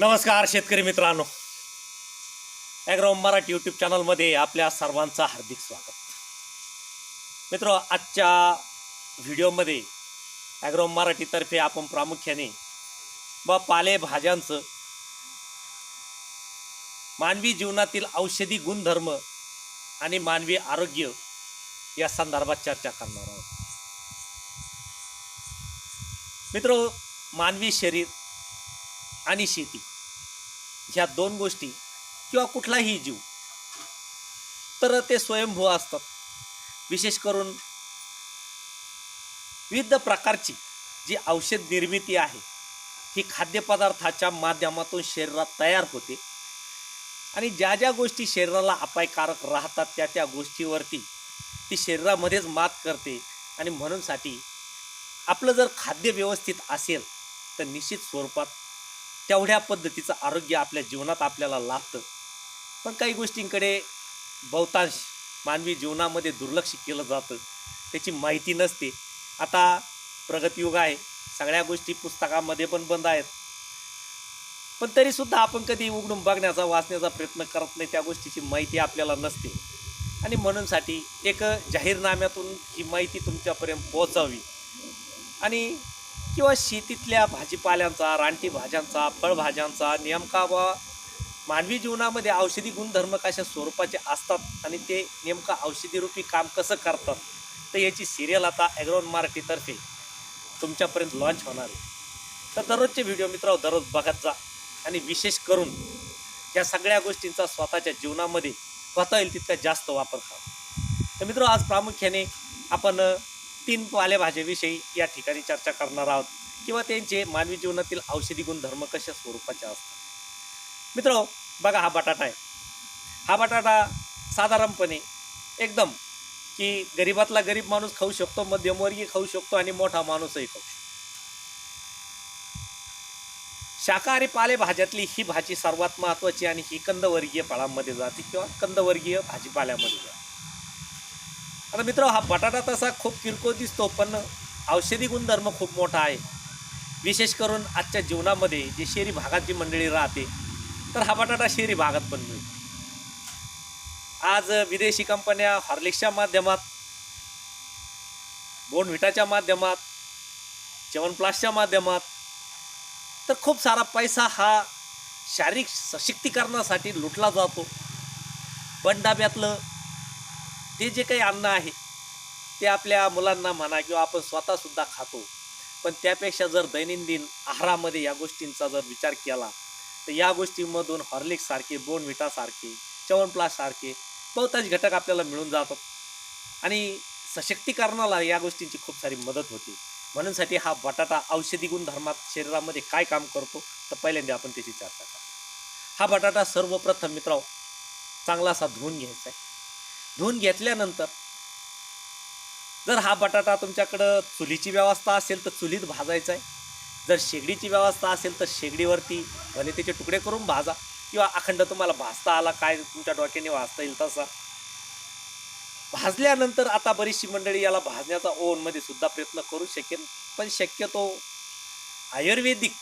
नमस्कार शेतकरी मित्रांनो. ॲग्रो मराठी यूट्यूब चॅनलमध्ये आपल्या सर्वांचं हार्दिक स्वागत. मित्र आजच्या व्हिडिओमध्ये ॲग्रो मराठीतर्फे आपण प्रामुख्याने व पालेभाज्यांचं मानवी जीवनातील औषधी गुणधर्म आणि मानवी आरोग्य या संदर्भात चर्चा करणार आहोत. मित्र मानवी शरीर आणि शेती. ह्या दोन गोष्टी किंवा कुठलाही जीव तर ते स्वयंभू असतात. विशेष करून विविध प्रकारची जी औषध निर्मिती आहे ही खाद्यपदार्थाच्या माध्यमातून शरीरात तयार होते. आणि ज्या ज्या गोष्टी शरीराला अपायकारक राहतात त्या त्या गोष्टीवरती ती शरीरामध्येच मात करते. आणि म्हणूनसाठी आपलं जर खाद्य व्यवस्थित असेल तर निश्चित स्वरूपात तेवढ्या पद्धतीचं आरोग्य आपल्या जीवनात आपल्याला लाभतं पण काही गोष्टींकडे बहुतांश मानवी जीवनामध्ये दुर्लक्ष केलं जातं. त्याची माहिती नसते. आता प्रगतयुग आहे. सगळ्या गोष्टी पुस्तकामध्ये पण बंद आहेत. पण तरीसुद्धा आपण कधी उघडून बघण्याचा वाचण्याचा प्रयत्न करत नाही त्या गोष्टीची माहिती आपल्याला नसते. आणि म्हणूनसाठी एक जाहीरनाम्यातून ही माहिती तुमच्यापर्यंत पोहोचावी. आणि किंवा शेतीतल्या भाजीपाल्यांचा रानटी भाज्यांचा फळभाज्यांचा नेमका व मानवी जीवनामध्ये औषधी गुणधर्म कशा स्वरूपाचे असतात आणि ते नेमकं औषधीरूपी काम कसं करतात? तर याची सिरियल आता ॲग्रोन मराठीतर्फे तुमच्यापर्यंत लॉन्च होणार आहे. तर दररोजचे व्हिडिओ मित्र दररोज बघत जा. आणि विशेष करून या सगळ्या गोष्टींचा स्वतःच्या जीवनामध्ये स्वतः येईल तितका जास्त वापर करा. तर मित्र आज प्रामुख्याने आपण तीन पालेभाज्याविषयी या ठिकाणी चर्चा करणार आहोत. किंवा त्यांचे मानवी जीवनातील औषधी गुणधर्म कशा स्वरूपाचे असतात? मित्र बघा हा बटाटा आहे. हा बटाटा साधारणपणे एकदम की गरीबातला गरीब माणूस खाऊ शकतो मध्यमवर्गीय खाऊ शकतो आणि मोठा माणूसही खाऊ शकतो. शाकाहारी पालेभाज्यातली ही भाजी सर्वात महत्त्वाची आणि ही कंदवर्गीय फळांमध्ये जाते किंवा कंदवर्गीय भाजीपाल्यामध्ये जाते. आता मित्र हा बटाटा तसा खूप किरकोळ दिसतो पण औषधी गुणधर्म खूप मोठा आहे. विशेष करून आजच्या जीवनामध्ये जे शहरी भागात जी मंडळी राहते तर हा बटाटा शहरी भागात पण मिळतो. आज विदेशी कंपन्या हॉर्लिक्सच्या माध्यमात बोनव्हिटाच्या माध्यमात च्यवनप्लासच्या माध्यमात तर खूप सारा पैसा हा शारीरिक सशक्तीकरणासाठी लुटला जातो. पण डाब्यातलं ते जे काही अन्न आहे ते आपल्या मुलांना म्हणा किंवा आपण स्वतःसुद्धा खातो. पण त्यापेक्षा जर दैनंदिन आहारामध्ये या गोष्टींचा जर विचार केला तर या गोष्टींमधून हॉर्लिक्ससारखे बोनविटासारखे च्यवनप्लाससारखे बहुतांश घटक आपल्याला मिळून जातात. आणि सशक्तीकरणाला या गोष्टींची खूप सारी मदत होते. म्हणूनसाठी हा बटाटा औषधी गुणधर्मात शरीरामध्ये काय काम करतो तर पहिल्यांदा आपण त्याची चर्चा करतो हा बटाटा सर्वप्रथम मित्र चांगला असा धुवून घ्यायचा आहे. धुवून घेतल्यानंतर जर हा बटाटा तुमच्याकडं चुलीची व्यवस्था असेल तर चुलीत भाजायचा आहे. जर शेगडीची व्यवस्था असेल तर शेगडीवरती भले त्याचे तुकडे करून भाजा. किंवा अखंड तुम्हाला भाजता आला काय तुमच्या डोक्याने भाजता येईल तसा. भाजल्यानंतर आता बरीचशी मंडळी याला भाजण्याचा ओव्हनमध्ये सुद्धा प्रयत्न करू शकेल पण शक्यतो आयुर्वेदिक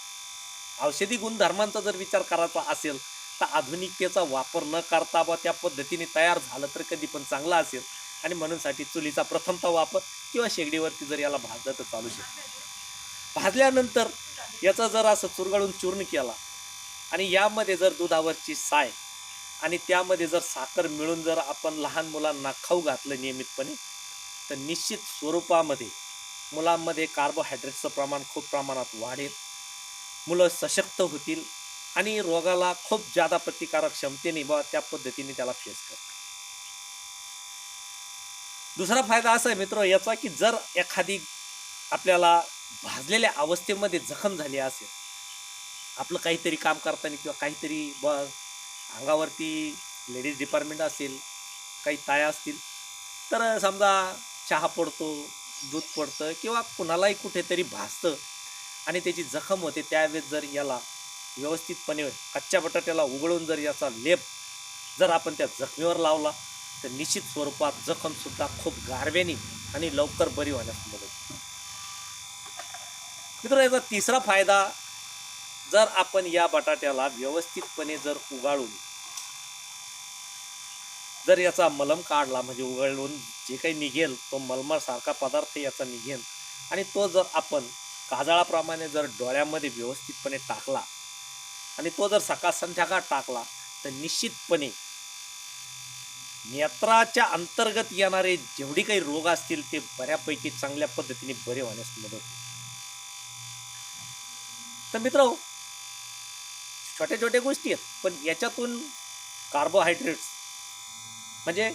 औषधी गुणधर्मांचा जर विचार करायचा असेल तर आधुनिकतेचा वापर न करता व त्या पद्धतीने तयार झालं तर कधी पण चांगला असेल. आणि म्हणूनसाठी चुलीचा प्रथमता वापर किंवा शेगडीवरती जर याला भाजलं तर चालू शकतं. भाजल्यानंतर याचा जर असं चुरगळून चूर्ण केला आणि यामध्ये जर दुधावरची साय आणि त्यामध्ये जर साखर मिळून जर आपण लहान मुलांना खाऊ घातलं नियमितपणे तर निश्चित स्वरूपामध्ये मुलांमध्ये कार्बोहायड्रेटचं प्रमाण खूप प्रमाणात वाढेल. मुलं सशक्त होतील. आणि रोगाला खूप जादा प्रतिकारक क्षमतेने बा त्या पद्धतीने त्याला फेस करतात दुसरा फायदा असा आहे मित्र याचा की जर एखादी आपल्याला भाजलेल्या अवस्थेमध्ये जखम झाली असेल आपलं काहीतरी काम करताना किंवा काहीतरी ब अंगावरती लेडीज डिपार्टमेंट असेल काही ताया असतील तर समजा चहा पडतो दूध पडतं किंवा कुणालाही कुठेतरी भासतं आणि त्याची जखम होते त्यावेळेस जर याला व्यवस्थितपणे कच्च्या बटाट्याला उघडून जर याचा लेप जर आपण त्या जखमीवर लावला तर निश्चित स्वरूपात जखमसुद्धा खूप गारव्याने आणि लवकर बरी होण्यास मदत होते. मित्र याचा तिसरा फायदा जर आपण या बटाट्याला व्यवस्थितपणे जर उगाळून जर याचा मलम काढला म्हणजे उघडून जे काही निघेल तो मलमासारखा पदार्थ याचा निघेल आणि तो जर आपण काजळाप्रमाणे जर डोळ्यामध्ये व्यवस्थितपणे टाकला आणि तो जर सकाळ संध्याकाळ टाकला तर निश्चितपणे नेत्राच्या अंतर्गत येणारे जेवढे काही रोग असतील ते बऱ्यापैकी चांगल्या पद्धतीने बरे होण्यास मदत तर मित्र छोट्या छोट्या गोष्टी आहेत पण याच्यातून कार्बोहायड्रेट्स म्हणजे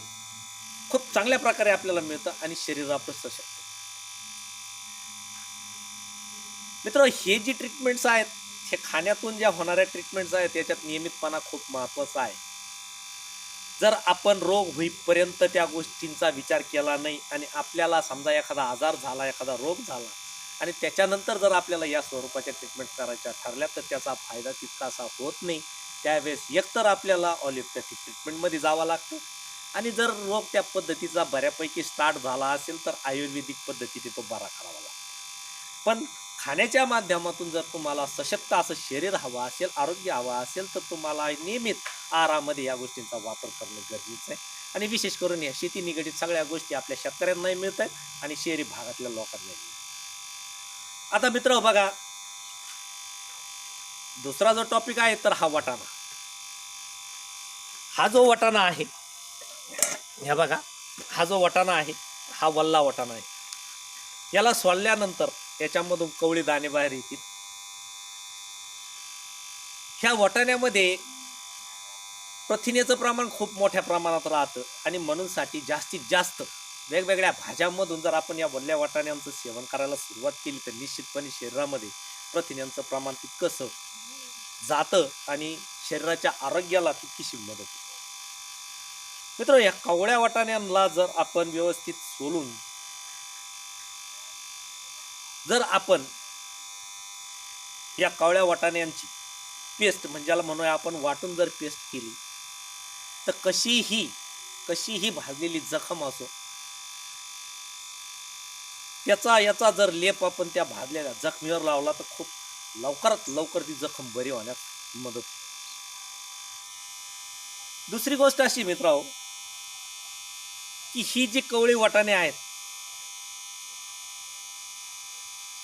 खूप चांगल्या प्रकारे आपल्याला मिळतं आणि शरीर आपलं सशक्त. मित्र हे जी ट्रीटमेंट्स आहेत हे खाण्यातून ज्या होणाऱ्या ट्रीटमेंट्स आहेत त्याच्यात नियमितपणा खूप महत्त्वाचा आहे. जर आपण रोग होईपर्यंत त्या गोष्टींचा विचार केला नाही आणि आपल्याला समजा एखादा आजार झाला एखादा रोग झाला आणि त्याच्यानंतर जर आपल्याला या स्वरूपाच्या ट्रीटमेंट करायच्या ठरल्या तर त्याचा फायदा तितकासा होत नाही. त्यावेळेस एकतर आपल्याला ऑलिओपॅथिक ट्रीटमेंटमध्ये जावं लागतं आणि जर रोग त्या पद्धतीचा बऱ्यापैकी स्टार्ट झाला असेल तर आयुर्वेदिक पद्धतीने तो बरा करावा लागतो. पण खाण्याच्या माध्यमातून जर तुम्हाला सशक्त असं शरीर हवं असेल आरोग्य हवं असेल तर तुम्हाला नियमित आहारामध्ये या गोष्टींचा वापर करणं गरजेचं आहे. आणि विशेष करून या शेती निगडीत सगळ्या गोष्टी आपल्या शेतकऱ्यांनाही मिळत आहेत आणि शहरी भागातल्या लोकांनाही. आता मित्र बघा दुसरा जो टॉपिक आहे तर हा वटाणा. हा जो वटाणा आहे ह्या बघा हा जो वटाणा आहे हा वल्ला वटाणा आहे. याला सोडल्यानंतर याच्यामधून कवळी दाणे बाहेर येतील. ह्या वटाण्यामध्ये प्रथिनेचं प्रमाण खूप मोठ्या प्रमाणात राहतं आणि म्हणूनसाठी जास्तीत जास्त वेगवेगळ्या भाज्यांमधून जर आपण या वल्ल्या वाटाण्यांचं सेवन करायला सुरुवात केली तर निश्चितपणे शरीरामध्ये प्रथिन्यांचं प्रमाण तितकंसं जातं आणि शरीराच्या आरोग्याला तितकीशी मदत होते. मित्र या कवळ्या वाटाण्यांना जर आपण व्यवस्थित सोलून जर आपण या कवळ्या वाटाण्यांची पेस्ट म्हणजे ज्याला म्हणूया आपण वाटून जर पेस्ट केली तर कशीही कशीही भाजलेली जखम असो त्याचा याचा जर लेप आपण त्या भाजलेल्या जखमीवर लावला तर खूप लवकरात लवकर ती जखम बरी होण्यास मदत होते. दुसरी गोष्ट अशी मित्र की ही जी कवळी वाटाणे आहेत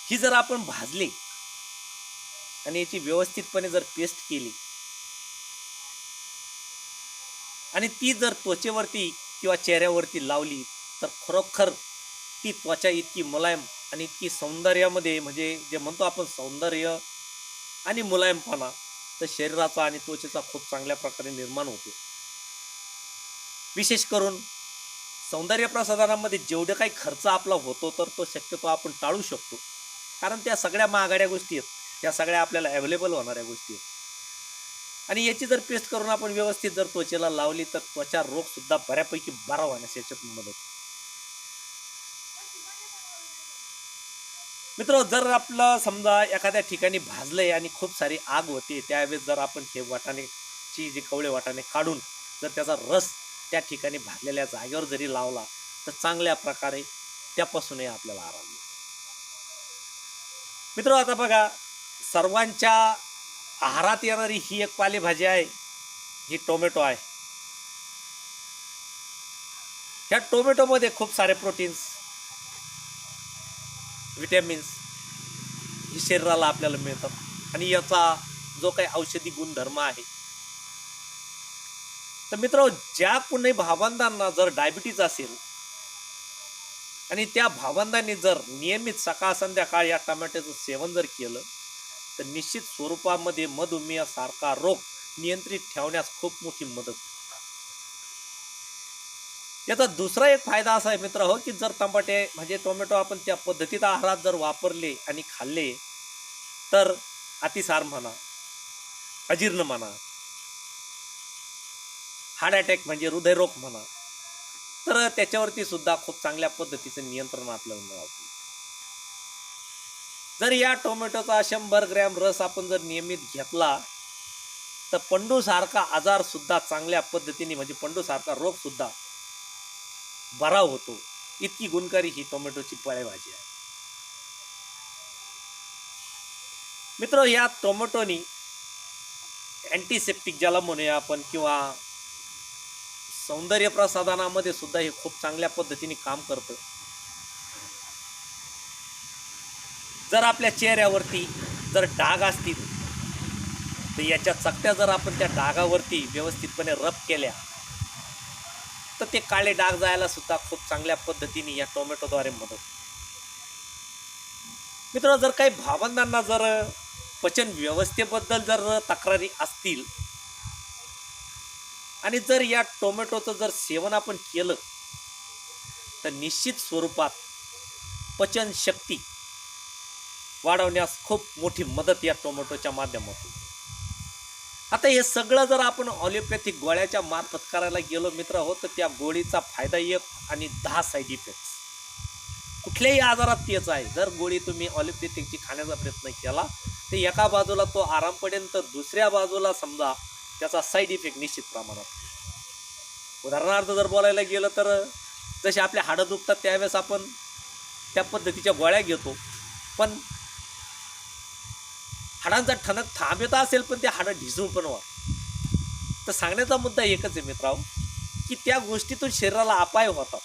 ही जर आपण भाजली आणि याची व्यवस्थितपणे जर पेस्ट केली आणि ती जर त्वचेवरती किंवा चेहऱ्यावरती लावली तर खरोखर ती त्वचा इतकी मुलायम आणि इतकी सौंदर्यामध्ये म्हणजे जे म्हणतो आपण सौंदर्य आणि मुलायमपणा तर शरीराचा आणि त्वचेचा खूप चांगल्या प्रकारे निर्माण होतो. विशेष करून सौंदर्य प्रसाधनामध्ये जेवढे काही खर्च आपला होतो तर तो शक्यतो आपण टाळू शकतो. कारण त्या सगळ्या महागड्या गोष्टी आहेत. त्या सगळ्या आपल्याला अवेलेबल होणाऱ्या गोष्टी आहेत. आणि याची जर पेस्ट करून आपण व्यवस्थित जर त्वचेला लावली तर त्वचा रोग सुद्धा बऱ्यापैकी बरा होण्यास याच्यात मदत मित्र जर आपलं समजा एखाद्या ठिकाणी भाजलंय आणि खूप सारी आग होते त्यावेळेस जर आपण हे वाटाणेची जे कवळे वाटाणे काढून जर त्याचा रस त्या ठिकाणी भाजलेल्या जागेवर जरी लावला तर चांगल्या प्रकारे त्यापासूनही आपल्याला आराम मिळतो. मित्र आता बघा सर्वांच्या आहारात येणारी ही एक पालेभाजी आहे ही टोमॅटो आहे. ह्या टोमॅटोमध्ये खूप सारे प्रोटीन्स विटॅमिन्स ही शरीराला आपल्याला मिळतात. आणि याचा जो काही औषधी गुणधर्म आहे तर मित्र ज्या कुणी भावंडांना जर डायबिटीज असेल आणि त्या भावंडांनी जर नियमित सकाळ संध्याकाळ या टमाट्याचं सेवन जर केलं तर निश्चित स्वरूपामध्ये मधुमेहासारखा रोग नियंत्रित ठेवण्यास खूप मोठी मदत याचा दुसरा एक फायदा असा आहे मित्र हो की जर टमाटे म्हणजे टोमॅटो आपण त्या पद्धतीत आहारात जर वापरले आणि खाल्ले तर अतिसार म्हणा अजीर्ण म्हणा हार्ट अटॅक म्हणजे हृदयरोग म्हणा तर त्याच्यावरती सुद्धा खूप चांगल्या पद्धतीचं नियंत्रण आपल्याला मिळावं. जर या टोमॅटोचा शंभर ग्रॅम रस आपण जर नियमित घेतला तर पंडूसारखा आजार सुद्धा चांगल्या पद्धतीने म्हणजे पंडूसारखा रोग सुद्धा बरा होतो. इतकी गुणकारी ही टोमॅटोची फळेभाजी आहे. मित्र या टोमॅटोनी अँटीसेप्टिक ज्याला म्हणूया आपण किंवा सौंदर्य प्रसाधनामध्ये सुद्धा हे खूप चांगल्या पद्धतीने काम करतं. जर आपल्या चेहऱ्यावरती जर डाग असतील तर याच्या चकत्या जर आपण त्या डागावरती व्यवस्थितपणे रब केल्या तर ते काळे डाग जायला सुद्धा खूप चांगल्या पद्धतीने या टोमॅटोद्वारे मदत मित्र जर काही भावंडांना जर पचन व्यवस्थेबद्दल जर तक्रारी असतील आणि जर या टोमॅटोचं जर सेवन आपण केलं तर निश्चित स्वरूपात पचन शक्ती वाढवण्यास खूप मोठी मदत या टोमॅटोच्या माध्यमातून आता हे सगळं जर आपण ऑलिओपॅथिक गोळ्याच्या मार्फत करायला गेलो मित्र हो तर त्या गोळीचा फायदा एक आणि दहा साईड इफेक्ट्स कुठल्याही आजारात तेच आहे. जर गोळी तुम्ही ऑलिओपॅथिकची खाण्याचा प्रयत्न केला तर एका बाजूला तो आराम पडेल तर दुसऱ्या बाजूला समजा त्याचा साईड इफेक्ट निश्चित प्रमाणात. उदाहरणार्थ जर बोलायला गेलं तर जसे आपले हाडं दुखतात त्यावेळेस आपण त्या पद्धतीच्या गोळ्या घेतो. पण हाडांचा ठणक थांबता असेल पण ते हाडं ढिसून पण वा तर सांगण्याचा मुद्दा एकच आहे मित्रांनो की त्या गोष्टीतून शरीराला अपाय होतात.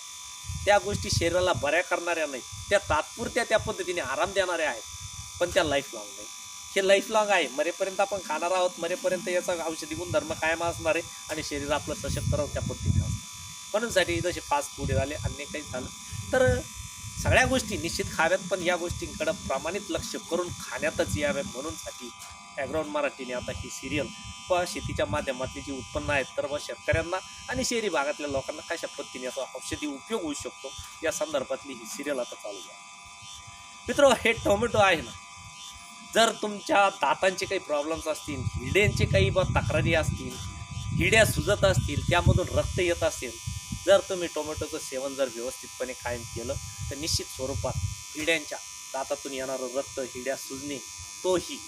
त्या गोष्टी शरीराला बऱ्या करणाऱ्या नाही त्या तात्पुरत्या त्या पद्धतीने आराम देणाऱ्या आहेत पण त्या लाईफ लॉंग नाही हे लाईफ लॉंग आहे. मरेपर्यंत आपण खाणार आहोत. मरेपर्यंत याचा औषधी गुणधर्म कायम असणार आहे आणि शरीर आपलं सशक्त राहून त्या पद्धतीने म्हणूनसाठी म्हणून साठी जसे फास्ट फूड झाले अन्य काही झालं. तर सगळ्या गोष्टी निश्चित खाव्यात पण या गोष्टींकडं प्रामाणिक लक्ष करून खाण्यातच याव्या म्हणूनसाठी मराठीने आता ही सिरियल व शेतीच्या माध्यमातली जी उत्पन्न आहेत तर व शेतकऱ्यांना आणि शहरी भागातल्या लोकांना कशा पद्धतीने याचा औषधी उपयोग होऊ शकतो या संदर्भातली ही सिरियल आता चालू आहे. मित्र हे टोमॅटो आहे ना? जर तुमच्या दातांचे काही प्रॉब्लेम्स असतील हिड्यांचे काही बा तक्रारी असतील हिड्या सुजत असतील त्यामधून रक्त येत असेल जर तुम्ही टोमॅटोचं सेवन जर व्यवस्थितपणे कायम केलं तर निश्चित स्वरूपात हिड्यांच्या दातातून येणारं रक्त हिड्या सुजणे तोही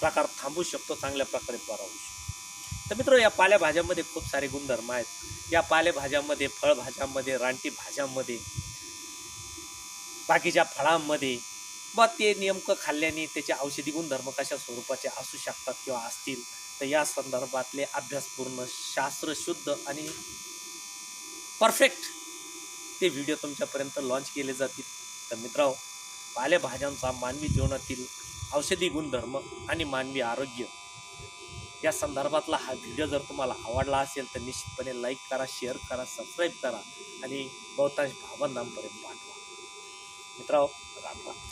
प्रकार थांबू शकतो चांगल्या प्रकारे बरा होऊ शकतो. तर मित्र या पालेभाज्यामध्ये खूप सारे गुणधर्म आहेत. या पालेभाज्यामध्ये फळभाज्यांमध्ये रानटी भाज्यांमध्ये बाकीच्या फळांमध्ये मग ते नेमकं खाल्ल्याने त्याचे औषधी गुणधर्म कशा स्वरूपाचे असू शकतात किंवा असतील? तर या संदर्भातले अभ्यासपूर्ण शास्त्रशुद्ध आणि परफेक्ट ते व्हिडिओ तुमच्यापर्यंत लॉन्च केले जातील. तर मित्रांनो पालेभाज्यांचा मानवी जीवनातील औषधी गुणधर्म आणि मानवी आरोग्य या संदर्भातला हा व्हिडिओ जर तुम्हाला आवडला असेल तर निश्चितपणे लाईक करा शेअर करा सबस्क्राईब करा आणि बहुतांश भावंडांपर्यंत पाठवा. मित्रांनो राम राम.